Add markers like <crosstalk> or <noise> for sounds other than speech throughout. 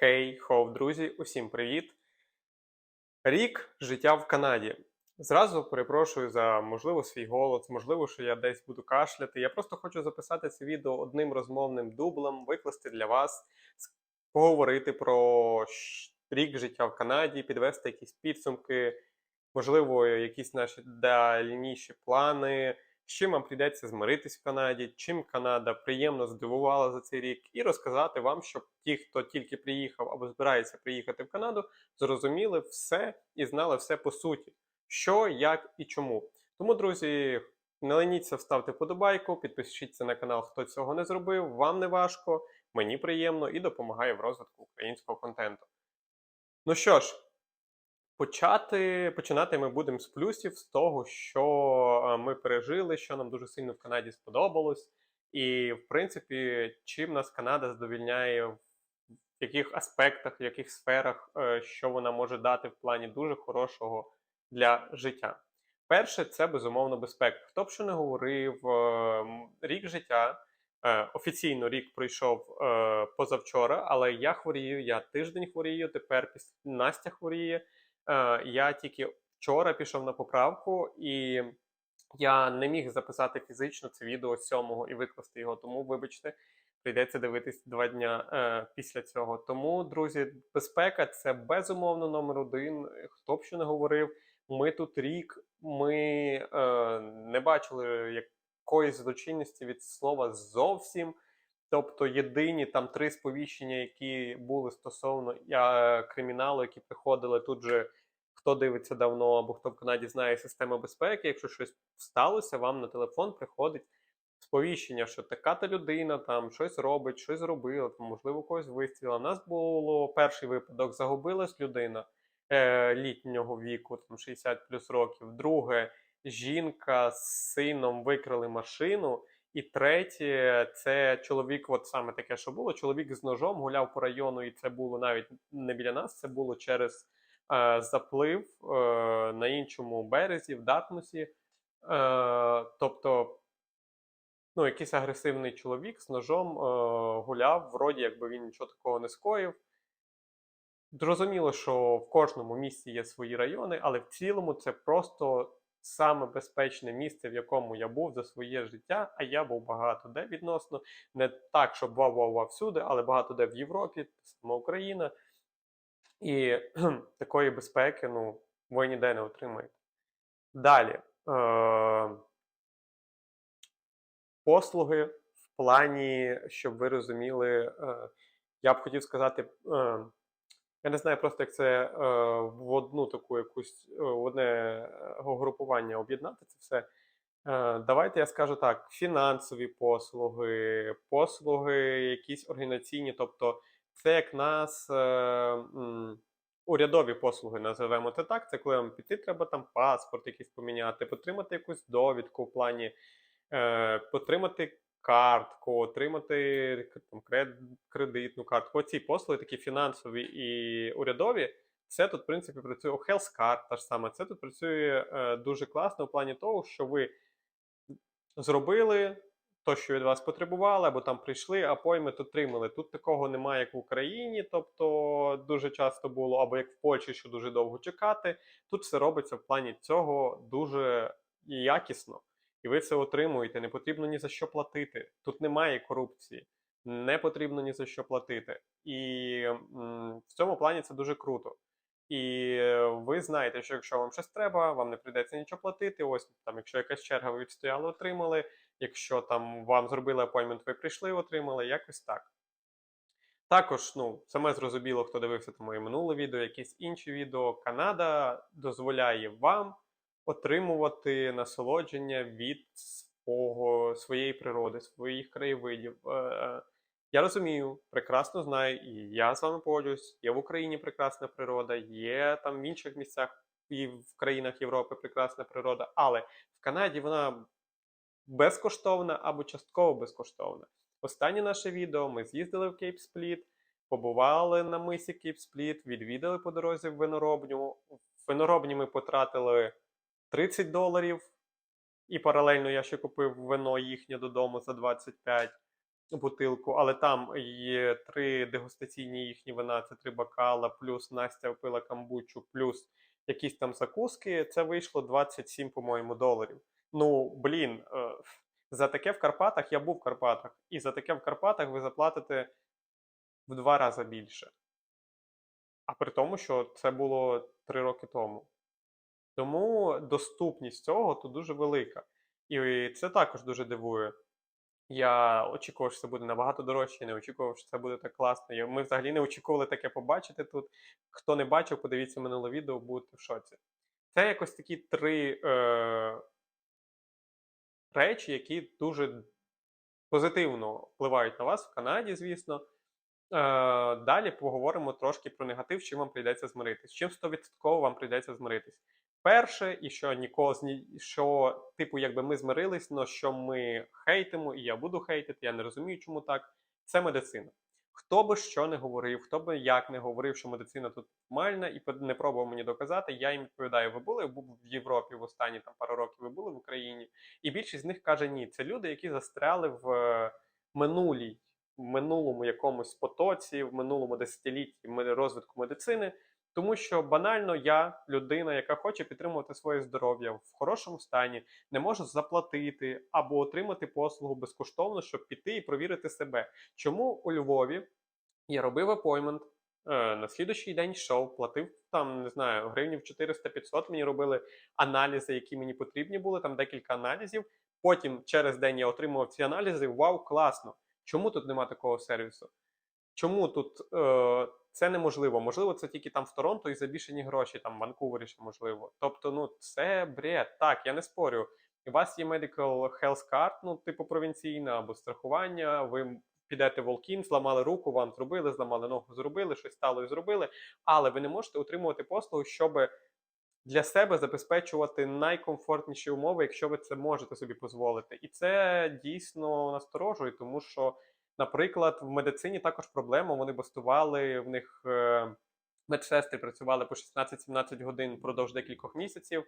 Хей, хоу, друзі, усім привіт! Рік життя в Канаді. Зразу перепрошую за можливо свій голос, можливо, що я десь буду кашляти. Я просто хочу записати це відео одним розмовним дублем, викласти для вас, поговорити про рік життя в Канаді, підвести якісь підсумки, можливо, якісь наші дальніші плани, з чим вам прийдеться змиритись в Канаді, чим Канада приємно здивувала за цей рік, і розказати вам, щоб ті, хто тільки приїхав або збирається приїхати в Канаду, зрозуміли все і знали все по суті, що, як і чому. Тому, друзі, не леніться вставте вподобайку, підпишіться на канал, хто цього не зробив. Вам не важко, мені приємно і допомагає в розвитку українського контенту. Ну що ж, почати, починати ми будемо з плюсів, з того, що е, ми пережили, що нам дуже сильно в Канаді сподобалось. І, в принципі, чим нас Канада задовільняє, в яких аспектах, в яких сферах, е, що вона може дати в плані дуже хорошого для життя. Перше, це безумовно безпека. Хто б що не говорив, е, рік життя. Офіційно рік пройшов позавчора, але я хворію, я тиждень хворію, тепер Настя хворіє. Е, Я тільки вчора пішов на поправку, і я не міг записати фізично це відео 7 і викласти його, тому вибачте, прийдеться дивитись два дня е, після цього. Тому, друзі, безпека це безумовно номер один. Хто б що не говорив, ми тут рік, ми е, не бачили якоїсь злочинності від слова зовсім. Тобто єдині там три сповіщення, які були стосовно е, криміналу, які приходили тут же. Хто дивиться давно або хто в Канаді знає систему безпеки, якщо щось сталося, вам на телефон приходить сповіщення, що така та людина там щось робить, щось зробила, там, можливо, когось вистріла. У нас було перший випадок: загубилась людина е, літнього віку, там 60 плюс років. Друге, жінка з сином викрали машину. І третє, це чоловік, от саме таке, що було. Чоловік з ножом гуляв по району, і це було навіть не біля нас, це було через заплив е, на іншому березі, в Датмусі. Е, тобто, ну, якийсь агресивний чоловік з ножом е, гуляв, вроді якби він нічого такого не скоїв. Зрозуміло, що в кожному місті є свої райони, але в цілому це просто саме безпечне місце, в якому я був за своє життя, а я був багато де відносно. Не так, щоб вау-вау-вау всюди, але багато де в Європі, сама Україна. І <clears throat> такої безпеки, ну, ви ніде не отримаєте. Далі. Е- послуги в плані, щоб ви розуміли, е- я б хотів сказати. Е- я не знаю просто, як це е, в одну таку якусь е, одне е, групування об'єднати це все. Е, давайте я скажу так: фінансові послуги, послуги, якісь організаційні, тобто це як нас е, урядові послуги називаємо це так. Це коли вам піти, треба там паспорт якийсь поміняти, потримати якусь довідку в плані, е, потримати картку, отримати там, кредитну картку. Оці послуги, такі фінансові і урядові. Це тут, в принципі, працює Health Card, та ж саме. Це тут працює е, дуже класно в плані того, що ви зробили то, що від вас потребували, або там прийшли, а поймет отримали. Тут такого немає, як в Україні, тобто дуже часто було, або як в Польщі, що дуже довго чекати. Тут все робиться в плані цього дуже якісно, і ви це отримуєте. Не потрібно ні за що платити. Тут немає корупції, не потрібно ні за що платити. І в цьому плані це дуже круто. І ви знаєте, що якщо вам щось треба, вам не прийдеться нічого платити. Ось там, якщо якась черга, ви відстояли, отримали. Якщо там вам зробили апоймент, ви прийшли, отримали, якось так. Також, ну, саме зрозуміло, хто дивився там моє минуле відео, якісь інші відео. Канада дозволяє вам отримувати насолодження від свого, своєї природи, своїх краєвидів. Е, Я розумію, прекрасно знаю, і я з вами погоджуюсь. Є в Україні прекрасна природа, є там в інших місцях і в країнах Європи прекрасна природа, але в Канаді вона безкоштовна або частково безкоштовна. Останнє наше відео ми з'їздили в Кейп Спліт, побували на мисі Кейп Спліт, відвідали по дорозі в виноробню. В виноробні ми потратили 30 доларів, і паралельно я ще купив вино їхнє додому за 25. бутилку, але там є три дегустаційні їхні вина, це три бокала, плюс Настя пила камбучу, плюс якісь там закуски. Це вийшло 27, по-моєму, доларів. Ну, блін, е, за таке в Карпатах я був в Карпатах, і за таке в Карпатах ви заплатите в два рази більше. А при тому, що це було три роки тому. Тому доступність цього тут дуже велика. І це також дуже дивує. Я очікував, що це буде набагато дорожче, не очікував, що це буде так класно. Ми взагалі не очікували таке побачити тут. Хто не бачив, подивіться минуле відео, будете в шоці. Це якось такі три е- речі, які дуже позитивно впливають на вас в Канаді, звісно. Е, далі поговоримо трошки про негатив, чим вам прийдеться змиритись. Чим 100% вам прийдеться змиритись. Перше, і що нікого що, типу, якби ми змирились, но що ми хейтимо, і я буду хейтити, я не розумію, чому так. Це медицина. Хто би що не говорив, хто би як не говорив, що медицина тут мальна і не пробував мені доказати, я їм відповідаю: ви були в Європі в останні там пару років, ви були в Україні. І більшість з них каже ні. Це люди, які застряли в е, минулій, в минулому якомусь потоці, в минулому десятилітті розвитку медицини. Тому що банально я, людина, яка хоче підтримувати своє здоров'я в хорошому стані, не можу заплатити або отримати послугу безкоштовно, щоб піти і провірити себе. Чому у Львові я робив апоймент, на слідущий день йшов, платив там, не знаю, гривнів 400-500, мені робили аналізи, які мені потрібні були, там декілька аналізів. Потім через день я отримував ці аналізи. Вау, класно! Чому тут нема такого сервісу? Чому тут е, це неможливо? Можливо, це тільки там в Торонто і за гроші, там в Ванкувері ще можливо. Тобто, ну це бред. Так, я не спорю. У вас є Medical Health Card, ну, типу провінційна або страхування. Ви підете в Волкін, зламали руку, вам зробили, зламали ногу, зробили, щось стало і зробили. Але ви не можете отримувати послугу, щоб для себе забезпечувати найкомфортніші умови, якщо ви це можете собі дозволити. І це дійсно насторожує, тому що, наприклад, в медицині також проблема. Вони бастували в них. е, Медсестри працювали по 16-17 годин впродовж декількох місяців,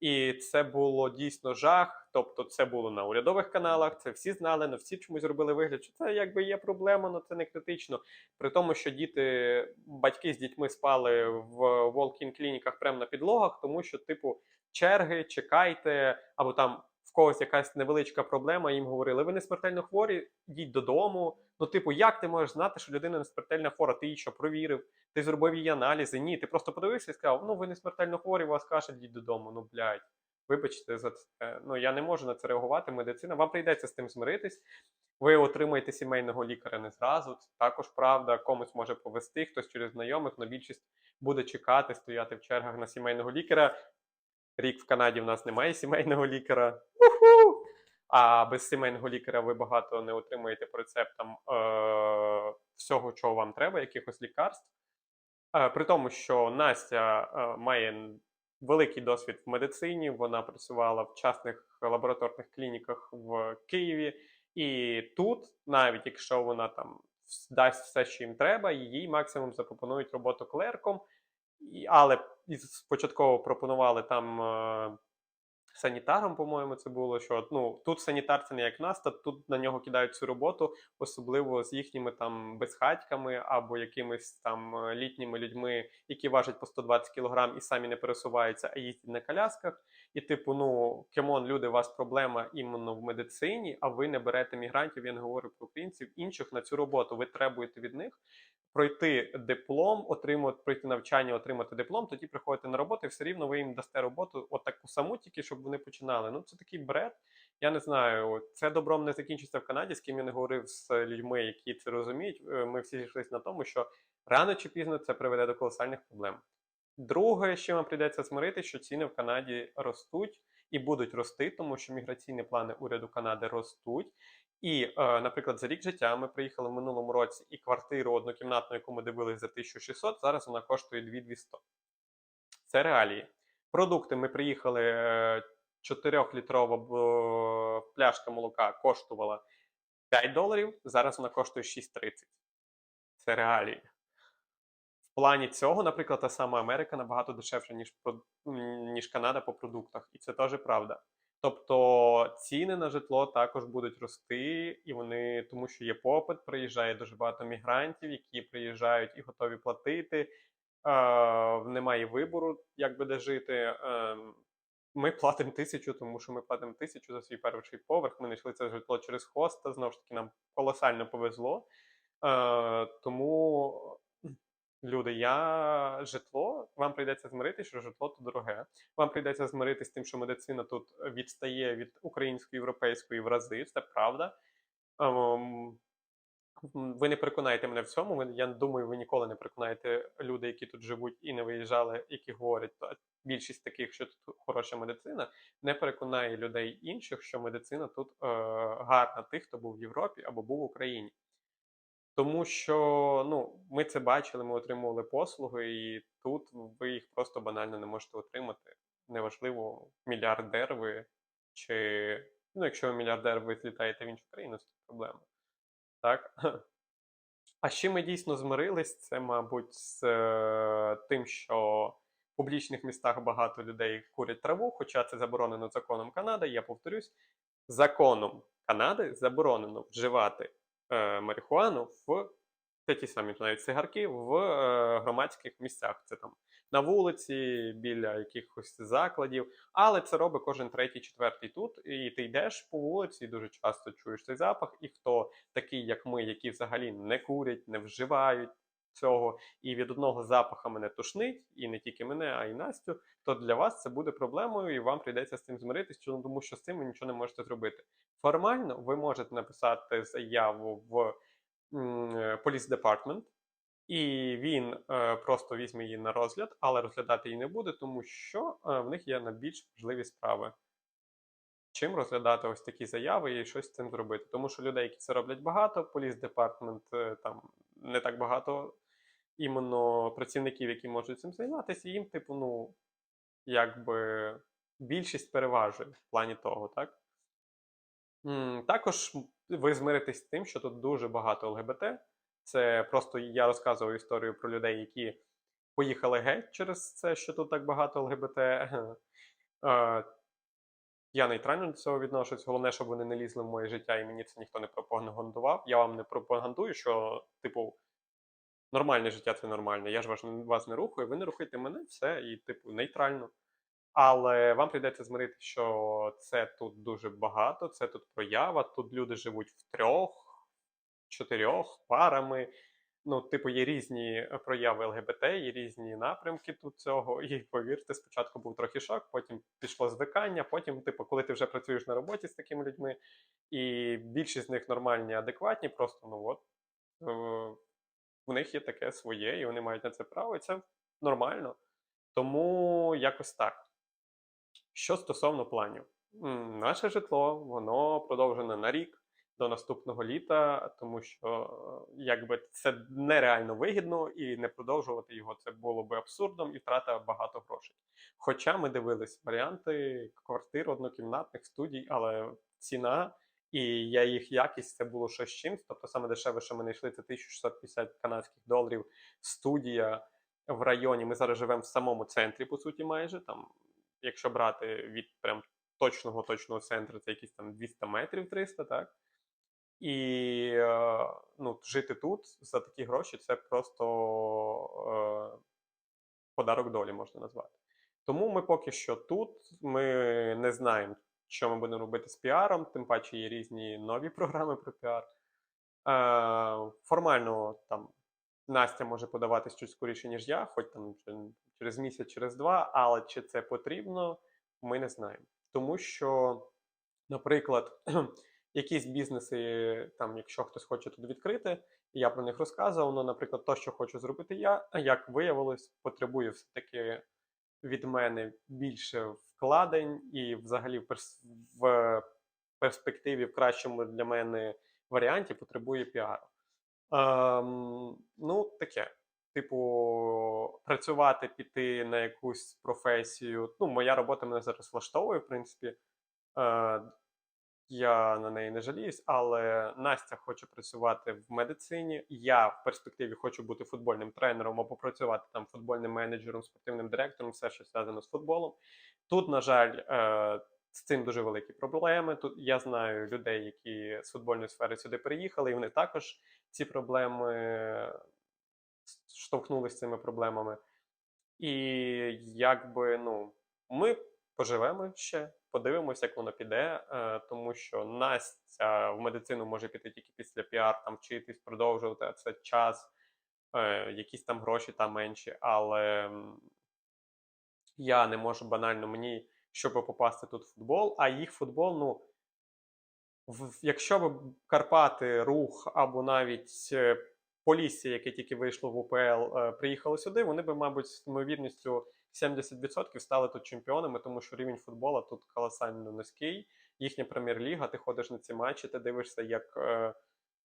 і це було дійсно жах. Тобто, це було на урядових каналах, це всі знали, але всі чомусь робили вигляд, що це якби є проблема, але це не критично. При тому, що діти, батьки з дітьми спали в walk-in клініках прямо на підлогах, тому що, типу, черги, чекайте, або там когось якась невеличка проблема, їм говорили, ви не смертельно хворі, йдіть додому. Ну, типу, як ти можеш знати, що людина не смертельно хвора? Ти її що провірив? Ти зробив її аналізи? Ні, ти просто подивився і сказав, ну ви не смертельно хворі, у вас кашель, йдіть додому. Ну, блядь. Вибачте за це. Ну я не можу на це реагувати. Медицина. Вам прийдеться з тим змиритись. Ви отримаєте сімейного лікаря не зразу. Це також правда. Комусь може повести, хтось через знайомих, але більшість буде чекати, стояти в чергах на сімейного лікаря. Рік в Канаді в нас немає сімейного лікаря. Уху! А без сімейного лікаря ви багато не отримаєте по рецептам е- всього, чого вам треба, якихось лікарств. Е, При тому, що Настя е, має великий досвід в медицині, вона працювала в частних лабораторних клініках в Києві, і тут, навіть якщо вона там дасть все, що їм треба, їй максимум запропонують роботу клерком, але спочатку пропонували там. е, Санітаром, по-моєму, це було, що ну тут санітар це не як Наста, тут на нього кидають цю роботу, особливо з їхніми там безхатьками або якимись там е, літніми людьми, які важать по 120 кг і самі не пересуваються, а їздять на колясках. І, типу, ну кемон, люди, у вас проблема іменно в медицині, а ви не берете мігрантів. Я не говорю про українців інших на цю роботу. Ви требуєте від них пройти диплом, отримати пройти навчання, отримати диплом. Тоді приходите на роботу, і все рівно ви їм дасте роботу, от таку саму, тільки щоб вони починали. Ну це такий бред. Я не знаю, це добром не закінчиться в Канаді. З ким я не говорив з людьми, які це розуміють. Е, Ми всі зійшлися на тому, що рано чи пізно це приведе до колосальних проблем. Друге, чим вам прийдеться змирити, що ціни в Канаді ростуть і будуть рости, тому що міграційні плани уряду Канади ростуть. І, е, наприклад, за рік життя ми приїхали в минулому році, і квартиру однокімнатну, яку ми дивилися за 1600, зараз вона коштує 2200. Це реалії. Продукти ми приїхали. е, 4-літрова пляшка молока коштувала 5 доларів, зараз вона коштує 6,30. Це реалії. В плані цього, наприклад, та сама Америка набагато дешевша, ніж, ніж Канада по продуктах. І це теж правда. Тобто ціни на житло також будуть рости, і вони, тому що є попит, приїжджає дуже багато мігрантів, які приїжджають і готові платити. Е, немає вибору, як би де жити. Е, ми платимо тисячу, тому що ми платимо тисячу за свій перший поверх. Ми знайшли це житло через хоста. Знову ж таки, нам колосально повезло. Е, тому, люди, я житло, вам прийдеться змиритися, що житло тут дороге. Вам прийдеться змиритися з тим, що медицина тут відстає від української європейської в рази. Це правда. Ем, ви не переконаєте мене в цьому. Ви- Я думаю, ви ніколи не переконаєте людей, які тут живуть і не виїжджали, які говорять, «Та більшість таких, що тут хороша медицина, не переконає людей інших, що медицина тут е, гарна, тих, хто був в Європі або був в Україні. Тому що ну, ми це бачили, ми отримували послуги, і тут ви їх просто банально не можете отримати. Неважливо, мільярдер ви чи ну, якщо ви мільярдер, ви злітаєте в іншу країну, це проблема. Так? <laughs> А чим ми дійсно змирились, це, мабуть, з е, тим, що в публічних містах багато людей курять траву, хоча це заборонено законом Канади. Я повторюсь, законом Канади заборонено вживати е, марихуану в це ті самі навіть цигарки в е, громадських місцях. Це там на вулиці, біля якихось закладів. Але це робить кожен третій, четвертий тут. І ти йдеш по вулиці, дуже часто чуєш цей запах. І хто такий, як ми, які взагалі не курять, не вживають цього, і від одного запаха мене тушнить, і не тільки мене, а й Настю, то для вас це буде проблемою, і вам прийдеться з цим змиритись, тому що з цим ви нічого не можете зробити. Формально ви можете написати заяву в е, Police Department, і він е, просто візьме її на розгляд, але розглядати її не буде, тому що е, в них є на більш важливі справи. Чим розглядати ось такі заяви і щось з цим зробити. Тому що людей, які це роблять багато, Police Department е, там не так багато іменно працівників, які можуть цим займатися, їм, типу, ну, якби більшість переважує в плані того, так? Також ви змиритесь з тим, що тут дуже багато ЛГБТ. Це просто я розказував історію про людей, які поїхали геть через це, що тут так багато ЛГБТ. <laughs> Е, Я нейтрально до цього відношусь. Головне, щоб вони не лізли в моє життя, і мені це ніхто не пропагандував. Я вам не пропагандую, що, типу, нормальне життя це нормальне. Я ж вас, вас не рухаю, ви не рухайте мене, все, і, типу, нейтрально. Але вам прийдеться змирити, що це тут дуже багато, це тут проява, тут люди живуть в трьох, чотирьох парами. Ну, типу, є різні е, прояви ЛГБТ, є різні напрямки тут цього. І повірте, спочатку був трохи шок, потім пішло звикання. Потім, типу, коли ти вже працюєш на роботі з такими людьми, і більшість з них нормальні, адекватні, просто ну от в них є таке своє, і вони мають на це право, і це нормально. Тому якось так. Що стосовно планів, наше житло воно продовжене на рік до наступного літа, тому що е, якби це нереально вигідно і не продовжувати його це було би абсурдом і втрата багато грошей. Хоча ми дивились варіанти квартир однокімнатних студій, але ціна і я їх якість це було щось чимсь. Тобто саме дешеве, що ми знайшли, це 1650 канадських доларів. Студія в районі. Ми зараз живемо в самому центрі, по суті, майже там, якщо брати від прям точного точного центру, це якісь там 200 метрів 300, так? І е, ну, жити тут за такі гроші це просто е, подарок долі можна назвати. Тому ми поки що тут. Ми не знаємо, що ми будемо робити з піаром, тим паче є різні нові <laughs> програми про піар. Е, формально там Настя може подаватись чуть скоріше, ніж я, хоч там через місяць, через два, але чи це потрібно, ми не знаємо. Тому що, наприклад, <clears throat> якісь бізнеси, там, якщо хтось хоче тут відкрити, я про них розказував. Ну, наприклад, то, що хочу зробити я, як виявилось, потребує все-таки від мене більше вкладень і взагалі в, перс- в перспективі в кращому для мене варіанті потребує піару. Ем, ну, таке. Типу, працювати, піти на якусь професію. Ну, моя робота мене зараз влаштовує, в принципі. Е, я на неї не жаліюсь, але Настя хоче працювати в медицині. Я в перспективі хочу бути футбольним тренером або працювати там футбольним менеджером, спортивним директором, все, що зв'язано з футболом. Тут, на жаль, е, З цим дуже великі проблеми. Тут я знаю людей, які з футбольної сфери сюди приїхали, і вони також ці проблеми штовхнулися з цими проблемами. І якби ну, ми поживемо ще, подивимося, як воно піде, е, тому що Настя в медицину може піти тільки після піар, там вчитись, продовжувати а це час, е, якісь там гроші там менші, але я не можу банально мені, щоб попасти тут в футбол, а їх футбол, ну. Якщо б Карпати, Рух або навіть е, Полісся, яке тільки вийшло в УПЛ, приїхало сюди, вони би, мабуть, з ймовірністю 70% стали тут чемпіонами, тому що рівень футболу тут колосально низький. Їхня прем'єр-ліга, ти ходиш на ці матчі, ти дивишся, як е,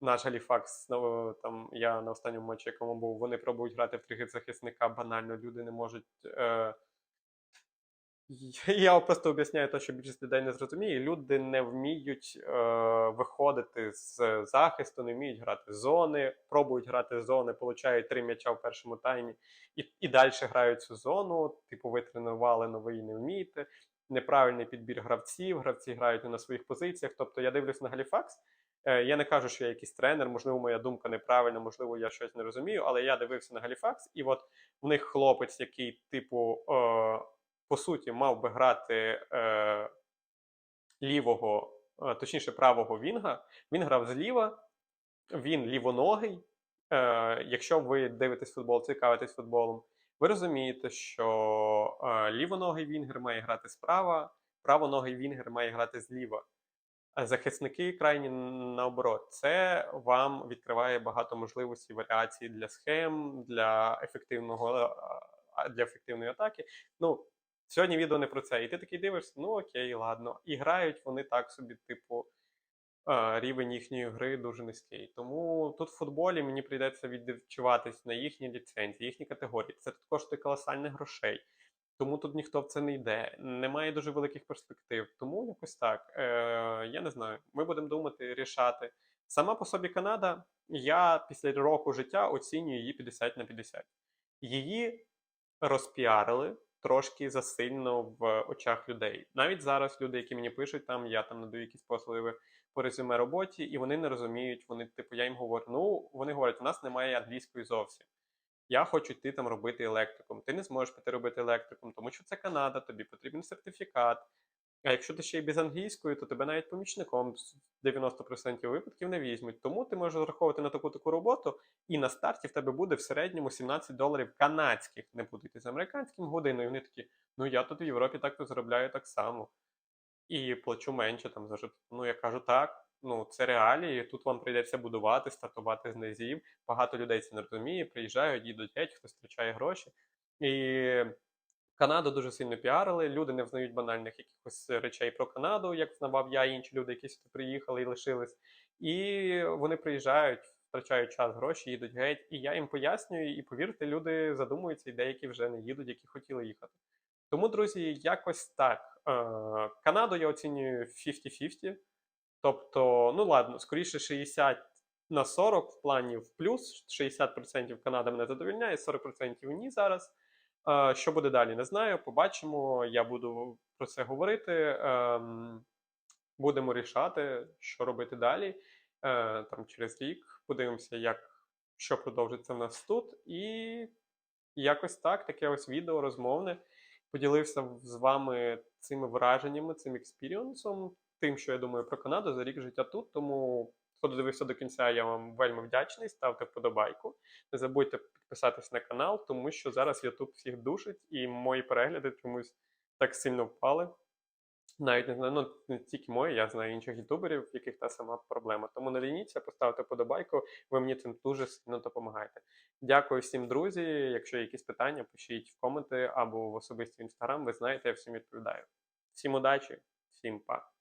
наш Галіфакс, ну, там я на останньому матчі, якому був, вони пробують грати в три захисника, банально люди не можуть. Е, я просто об'ясняю те, що більшість людей не зрозуміє. Люди не вміють е, виходити з захисту, не вміють грати зони, пробують грати зони, получають три м'яча в першому таймі і, і далі грають цю зону. Типу, ви тренували новий, не вмієте. Неправильний підбір гравців, гравці грають не на своїх позиціях. Тобто я дивлюсь на Галіфакс. Е, я не кажу, що я якийсь тренер, можливо, моя думка неправильна, можливо, я щось не розумію, але я дивився на Галіфакс, і от в них хлопець, який, типу, е, по суті, мав би грати е, лівого, е, точніше, правого Вінга. Він грав зліва, він лівоногий. Е, якщо ви дивитесь футбол, цікавитесь футболом, ви розумієте, що е, лівоногий Вінгер має грати справа, правоногий Вінгер має грати зліва. Захисники крайні наоборот, це вам відкриває багато можливостей варіацій для схем, для ефективного для ефективної атаки. Ну, сьогодні відео не про це. І ти такий дивишся, ну окей, ладно. І грають вони так собі, типу, рівень їхньої гри дуже низький. Тому тут в футболі мені прийдеться відчуватись на їхній ліцензії, їхні категорії. Це тут коштує колосальних грошей. Тому тут ніхто в це не йде. Немає дуже великих перспектив. Тому якось так. Е, я не знаю. Ми будемо думати, рішати. Сама по собі Канада, я після року життя оцінюю її 50 на 50. Її розпіарили трошки засильно в очах людей. Навіть зараз люди, які мені пишуть, там я там надаю якісь послуги по резюме роботі, і вони не розуміють. Вони, типу, я їм говорю: ну вони говорять, у нас немає англійської зовсім. Я хочу йти там робити електриком. Ти не зможеш піти робити електриком, тому що це Канада, тобі потрібен сертифікат. А якщо ти ще й без англійської, то тебе навіть помічником з 90% випадків не візьмуть. Тому ти можеш розраховувати на таку таку роботу, і на старті в тебе буде в середньому 17 доларів канадських, не буде йти з американським годиною. Вони такі, ну я тут в Європі так то заробляю так само. І плачу менше там за житло. Ну я кажу, так. Ну, це реалії. Тут вам прийдеться будувати, стартувати з низів. Багато людей це не розуміє, приїжджають, їдуть геть, хтось втрачає гроші. І Канаду дуже сильно піарили. Люди не взнають банальних якихось речей про Канаду, як знавав я, і інші люди, які сюди приїхали і лишились. І вони приїжджають, втрачають час, гроші, їдуть геть. І я їм пояснюю, і повірте, люди задумуються, і деякі вже не їдуть, які хотіли їхати. Тому, друзі, якось так. Е, Канаду я оцінюю 50-50. Тобто, ну ладно, скоріше 60 на 40 в плані в плюс, 60% Канада мене задовільняє, 40% ні зараз. Е, Що буде далі, не знаю. Побачимо. Я буду про це говорити. Ем, Будемо рішати, що робити далі. Е, Там через рік подивимося, як що продовжиться в нас тут. І якось так, таке ось відео розмовне. Поділився з вами цими враженнями, цим експіріонсом, тим, що я думаю про Канаду за рік життя тут. Тому хто додивився до кінця, я вам вельми вдячний. Ставте вподобайку. Не забудьте підписатись на канал, тому що зараз YouTube всіх душить, і мої перегляди чомусь так сильно впали. Навіть не знаю, ну не тільки мої, я знаю інших ютуберів, в яких та сама проблема. Тому не лініться, поставте вподобайку, ви мені цим дуже сильно допомагаєте. Дякую всім, друзі. Якщо є якісь питання, пишіть в коменти або в особисті інстаграм. Ви знаєте, я всім відповідаю. Всім удачі, всім па.